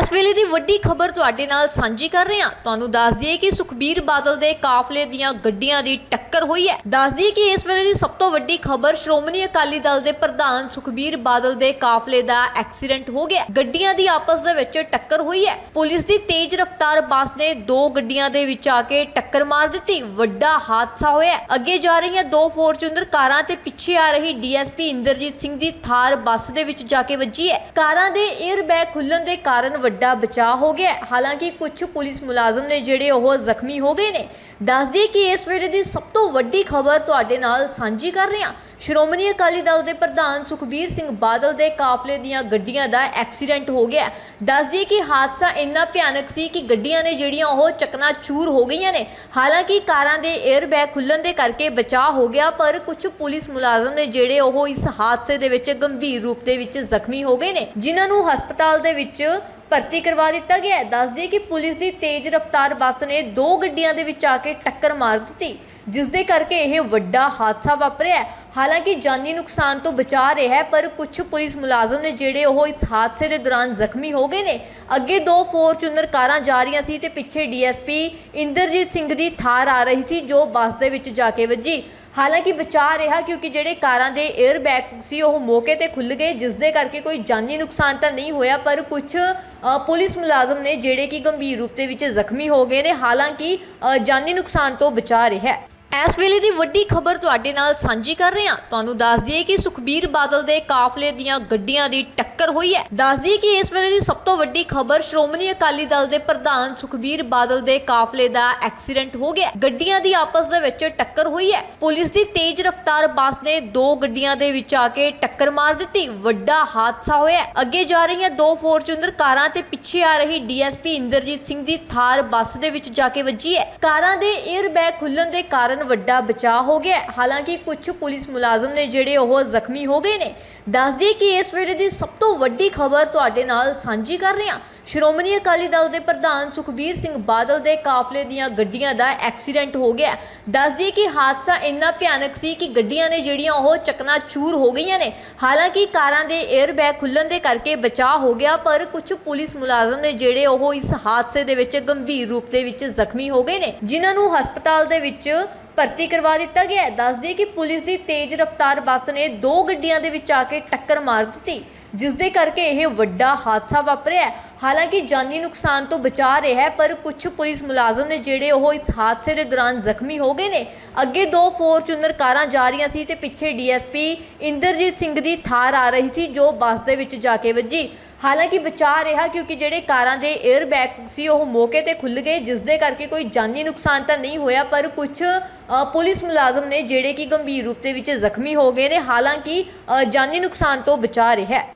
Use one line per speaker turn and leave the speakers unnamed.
ਇਸ ਵੇਲੇ ਦੀ ਵੱਡੀ ਖਬਰ ਤੁਹਾਡੇ ਨਾਲ ਸਾਂਝੀ ਕਰ ਰਹੇ ਹਾਂ। ਤੁਹਾਨੂੰ ਦੱਸ ਦਈਏ ਕਿ ਸੁਖਬੀਰ ਬਾਦਲ ਦੇ ਕਾਫਲੇ ਦੀਆਂ ਗੱਡੀਆਂ ਦੀ ਟੱਕਰ ਹੋਈ ਹੈ। ਦੱਸ ਦਈਏ ਕਿ ਇਸ ਵੇਲੇ ਦੀ ਸਭ ਤੋਂ ਵੱਡੀ ਖਬਰ ਸ਼੍ਰੋਮਣੀ ਅਕਾਲੀ ਦਲ ਦੇ ਪ੍ਰਧਾਨ ਸੁਖਬੀਰ ਬਾਦਲ ਦੇ ਕਾਫਲੇ ਦਾ ਐਕਸੀਡੈਂਟ ਹੋ ਗਿਆ। ਗੱਡੀਆਂ ਦੀ ਆਪਸ ਦੇ ਵਿੱਚ ਟੱਕਰ ਹੋਈ ਹੈ। ਪੁਲਿਸ ਦੀ ਤੇਜ਼ ਰਫ਼ਤਾਰ ਬੱਸ ਨੇ ਦੋ ਗੱਡੀਆਂ ਦੇ ਵਿੱਚ ਆ ਕੇ ਟੱਕਰ ਮਾਰ ਦਿੱਤੀ। ਵੱਡਾ ਹਾਦਸਾ ਹੋਇਆ ਅੱਗੇ ਜਾ ਰਹੀਆਂ ਦੋ ਫੋਰਚੂਨਰ ਕਾਰਾਂ ਤੇ ਪਿੱਛੇ ਆ ਰਹੀ ਡੀਐਸਪੀ ਇੰਦਰਜੀਤ ਸਿੰਘ ਦੀ ਥਾਰ ਬੱਸ ਦੇ ਵਿੱਚ ਜਾ ਕੇ ਵੱਜੀ ਹੈ। ਕਾਰਾਂ ਦੇ 에ਅਰ ਬੈਗ ਖੁੱਲਣ ਦੇ ਕਾਰਨ ਵੱਡਾ ਬਚਾਅ ਹੋ ਗਿਆ ਹਾਲਾਂਕਿ ਕੁਝ ਪੁਲਿਸ ਮੁਲਾਜ਼ਮ ਨੇ ਜਿਹੜੇ ਉਹ ਜ਼ਖਮੀ ਹੋ ਗਏ ਨੇ ਦੱਸ ਦਈਏ ਕਿ ਇਸ ਵੇਲੇ ਦੀ ਸਭ ਤੋਂ ਵੱਡੀ ਖਬਰ ਤੁਹਾਡੇ ਨਾਲ ਸਾਂਝੀ ਕਰ ਰਹੇ ਹਾਂ। ਸ਼੍ਰੋਮਣੀ ਅਕਾਲੀ ਦਲ ਦੇ ਪ੍ਰਧਾਨ ਸੁਖਬੀਰ ਸਿੰਘ ਬਾਦਲ ਦੇ ਕਾਫਲੇ ਦੀਆਂ ਗੱਡੀਆਂ ਦਾ ਐਕਸੀਡੈਂਟ ਹੋ ਗਿਆ ਦੱਸ ਦਈਏ ਕਿ ਹਾਦਸਾ ਇੰਨਾ ਭਿਆਨਕ ਸੀ ਕਿ ਗੱਡੀਆਂ ਨੇ ਜਿਹੜੀਆਂ ਉਹ ਚਕਨਾਚੂਰ ਹੋ ਗਈਆਂ ਨੇ। ਹਾਲਾਂਕਿ ਕਾਰਾਂ ਦੇ 에ਅਰ ਬੈਗ ਖੁੱਲਣ ਦੇ ਕਰਕੇ ਬਚਾਅ ਹੋ ਗਿਆ, ਪਰ ਕੁਝ ਪੁਲਿਸ ਮੁਲਾਜ਼ਮ ਨੇ ਜਿਹੜੇ ਉਹ ਇਸ ਹਾਦਸੇ ਦੇ ਵਿੱਚ ਗੰਭੀਰ ਰੂਪ ਦੇ ਵਿੱਚ ਜ਼ਖਮੀ ਹੋ ਗਏ ਨੇ, ਜਿਨ੍ਹਾਂ ਨੂੰ ਹਸਪਤਾਲ ਦੇ ਵਿੱਚ ਭਰਤੀ ਕਰਵਾ ਦਿੱਤਾ ਗਿਆ ਹੈ। ਦੱਸ ਕਿ ਪੁਲਿਸ ਦੀ ਤੇਜ਼ ਰਫ਼ਤਾਰ ਬੱਸ ਨੇ ਦੋ ਗੱਡੀਆਂ ਦੇ ਵਿੱਚ ਆ ਕੇ ਟੱਕਰ ਮਾਰ ਦਿੱਤੀ, ਜਿਸ ਦੇ ਕਰਕੇ ਇਹ ਵੱਡਾ ਹਾਦਸਾ ਵਾਪਰਿਆ ਹਾਲਾਂਕਿ ਜਾਨੀ ਨੁਕਸਾਨ ਤੋਂ ਬਚਾ ਰਿਹਾ ਹੈ, ਪਰ ਕੁਝ ਪੁਲਿਸ ਮੁਲਾਜ਼ਮ ਨੇ ਜਿਹੜੇ ਉਹ ਇਸ ਹਾਦਸੇ ਦੇ ਦੌਰਾਨ ਜ਼ਖਮੀ ਹੋ ਗਏ ਨੇ, ਅੱਗੇ ਦੋ ਫੋਰਚੂਨਰ ਕਾਰਾਂ ਜਾ ਰਹੀਆਂ ਸੀ ਤੇ ਪਿੱਛੇ ਡੀਐਸਪੀ ਇੰਦਰਜੀਤ ਸਿੰਘ ਦੀ ਥਾਰ ਆ ਰਹੀ ਸੀ, ਜੋ ਬੱਸ ਦੇ ਵਿੱਚ ਜਾ ਕੇ ਵੱਜੀ। ਹਾਲਾਂਕਿ ਬਚਾਅ ਰਿਹਾ ਕਿਉਂਕਿ ਜਿਹੜੇ ਕਾਰਾਂ ਦੇ 에ਅਰ ਬੈਗ ਸੀ ਉਹ ਮੌਕੇ ਤੇ ਖੁੱਲ ਗਏ, ਜਿਸ ਦੇ ਕਰਕੇ ਕੋਈ ਜਾਨੀ ਨੁਕਸਾਨ ਤਾਂ ਨਹੀਂ ਹੋਇਆ, ਪਰ ਕੁਝ ਪੁਲਿਸ ਮੁਲਾਜ਼ਮ ਨੇ ਜਿਹੜੇ ਕਿ ਗੰਭੀਰ ਰੂਪ ਦੇ ਵਿੱਚ ਜ਼ਖਮੀ ਹੋ ਗਏ ਨੇ, ਹਾਲਾਂਕਿ ਜਾਨੀ ਨੁਕਸਾਨ ਤੋਂ ਬਚਾ ਰਿਹਾ ਹੈ। ਇਸ ਵੇਲੇ ਦੀ ਵੱਡੀ ਖਬਰ ਤੁਹਾਡੇ ਨਾਲ ਸਾਂਝੀ ਕਰ ਰਹੇ ਹਾਂ। ਤੁਹਾਨੂੰ ਦੱਸ ਦਈਏ ਕਿ ਸੁਖਬੀਰ ਬਾਦਲ ਦੇ ਕਾਫਲੇ ਦੀਆਂ ਗੱਡੀਆਂ ਦੀ ਟੱਕਰ ਹੋਈ ਹੈ। ਦੱਸ ਦਈਏ ਕਿ ਇਸ ਵੇਲੇ ਦੀ ਸਭ ਤੋਂ ਵੱਡੀ ਖਬਰ ਸ਼੍ਰੋਮਣੀ ਅਕਾਲੀ ਦਲ ਦੇ ਪ੍ਰਧਾਨ ਸੁਖਬੀਰ ਬਾਦਲ ਦੇ ਕਾਫਲੇ ਦਾ ਐਕਸੀਡੈਂਟ ਹੋ ਗਿਆ। ਗੱਡੀਆਂ ਦੀ ਆਪਸ ਦੇ ਵਿੱਚ ਟੱਕਰ ਹੋਈ ਹੈ। ਪੁਲਿਸ ਦੀ ਤੇਜ਼ ਰਫ਼ਤਾਰ ਬੱਸ ਨੇ ਦੋ ਗੱਡੀਆਂ ਦੇ ਵਿੱਚ ਆ ਕੇ ਟੱਕਰ ਮਾਰ ਦਿੱਤੀ। ਵੱਡਾ ਹਾਦਸਾ ਹੋਇਆ ਅੱਗੇ ਜਾ ਰਹੀਆਂ ਦੋ ਫੋਰਚੂਨਰ ਕਾਰਾਂ ਤੇ ਪਿੱਛੇ ਆ ਰਹੀ ਡੀਐਸਪੀ ਇੰਦਰਜੀਤ ਸਿੰਘ ਦੀ ਥਾਰ ਬੱਸ ਦੇ ਵਿੱਚ ਜਾ ਕੇ ਵੱਜੀ ਹੈ। ਕਾਰਾਂ ਦੇ 에ਅਰ ਬੈਗ ਖੁੱਲਣ ਦੇ ਕਾਰਨ ਵੱਡਾ ਬਚਾਅ ਹੋ ਗਿਆ ਹਾਲਾਂਕਿ ਕੁਝ ਪੁਲਿਸ ਮੁਲਾਜ਼ਮ ਨੇ ਜਿਹੜੇ ਉਹ ਜ਼ਖਮੀ ਹੋ ਗਏ ਨੇ ਦੱਸ ਦਈਏ ਕਿ ਇਸ ਵੇਲੇ ਦੀ ਸਭ ਤੋਂ ਵੱਡੀ ਖਬਰ ਤੁਹਾਡੇ ਨਾਲ ਸਾਂਝੀ ਕਰ ਰਹੇ ਹਾਂ। ਸ਼੍ਰੋਮਣੀ ਅਕਾਲੀ ਦਲ ਦੇ ਪ੍ਰਧਾਨ ਸੁਖਬੀਰ ਸਿੰਘ ਬਾਦਲ ਦੇ ਕਾਫਲੇ ਦੀਆਂ ਗੱਡੀਆਂ ਦਾ ਐਕਸੀਡੈਂਟ ਹੋ ਗਿਆ ਦੱਸ ਦਈਏ ਕਿ ਹਾਦਸਾ ਇੰਨਾ ਭਿਆਨਕ ਸੀ ਕਿ ਗੱਡੀਆਂ ਨੇ ਜਿਹੜੀਆਂ ਉਹ ਚਕਨਾਚੂਰ ਹੋ ਗਈਆਂ ਨੇ। ਹਾਲਾਂਕਿ ਕਾਰਾਂ ਦੇ 에ਅਰ ਬੈਗ ਖੁੱਲਣ ਦੇ ਕਰਕੇ ਬਚਾਅ ਹੋ ਗਿਆ, ਪਰ ਕੁਝ ਪੁਲਿਸ ਮੁਲਾਜ਼ਮ ਨੇ ਜਿਹੜੇ ਉਹ ਇਸ ਹਾਦਸੇ ਦੇ ਵਿੱਚ ਗੰਭੀਰ ਰੂਪ ਦੇ ਵਿੱਚ ਜ਼ਖਮੀ ਹੋ ਗਏ ਨੇ, ਜਿਨ੍ਹਾਂ ਨੂੰ ਹਸਪਤਾਲ ਦੇ ਵਿੱਚ ਭਰਤੀ ਕਰਵਾ ਦਿੱਤਾ ਗਿਆ ਹੈ ਦੱਸ ਕਿ ਪੁਲਿਸ ਦੀ ਤੇਜ਼ ਰਫ਼ਤਾਰ ਬੱਸ ਨੇ ਦੋ ਗੱਡੀਆਂ ਦੇ ਵਿੱਚ ਆ ਕੇ ਟੱਕਰ ਮਾਰ ਦਿੱਤੀ, ਜਿਸ ਦੇ ਕਰਕੇ ਇਹ ਵੱਡਾ ਹਾਦਸਾ ਵਾਪਰਿਆ ਹੈ। ਹਾਲਾਂਕਿ ਜਾਨੀ ਨੁਕਸਾਨ ਤੋਂ ਬਚਾ ਰਿਹਾ ਹੈ, ਪਰ ਕੁਝ ਪੁਲਿਸ ਮੁਲਾਜ਼ਮ ਨੇ ਜਿਹੜੇ ਉਹ ਇਸ ਹਾਦਸੇ ਦੇ ਦੌਰਾਨ ਜ਼ਖਮੀ ਹੋ ਗਏ ਨੇ, ਅੱਗੇ ਦੋ ਫੋਰਚੂਨਰ ਕਾਰਾਂ ਜਾ ਰਹੀਆਂ ਸੀ ਤੇ ਪਿੱਛੇ ਡੀਐਸਪੀ ਇੰਦਰਜੀਤ ਸਿੰਘ ਦੀ ਥਾਰ ਆ ਰਹੀ ਸੀ, ਜੋ ਬੱਸ ਦੇ ਵਿੱਚ ਜਾ ਕੇ ਵੱਜੀ ਹਾਲਾਂਕਿ ਬਚਾਅ ਰਿਹਾ ਕਿਉਂਕਿ ਜਿਹੜੇ ਕਾਰਾਂ ਦੇ 에ਅਰ ਬੈਗ ਸੀ ਉਹ ਮੌਕੇ ਤੇ ਖੁੱਲ ਗਏ, ਜਿਸ ਦੇ ਕਰਕੇ ਕੋਈ ਜਾਨੀ ਨੁਕਸਾਨ ਤਾਂ ਨਹੀਂ ਹੋਇਆ, ਪਰ ਕੁਝ ਪੁਲਿਸ ਮੁਲਾਜ਼ਮ ਨੇ ਜਿਹੜੇ ਕਿ ਗੰਭੀਰ ਰੂਪ ਦੇ ਵਿੱਚ ਜ਼ਖਮੀ ਹੋ ਗਏ ਨੇ, ਹਾਲਾਂਕਿ ਜਾਨੀ ਨੁਕਸਾਨ ਤੋਂ ਬਚਾ ਰਿਹਾ ਹੈ।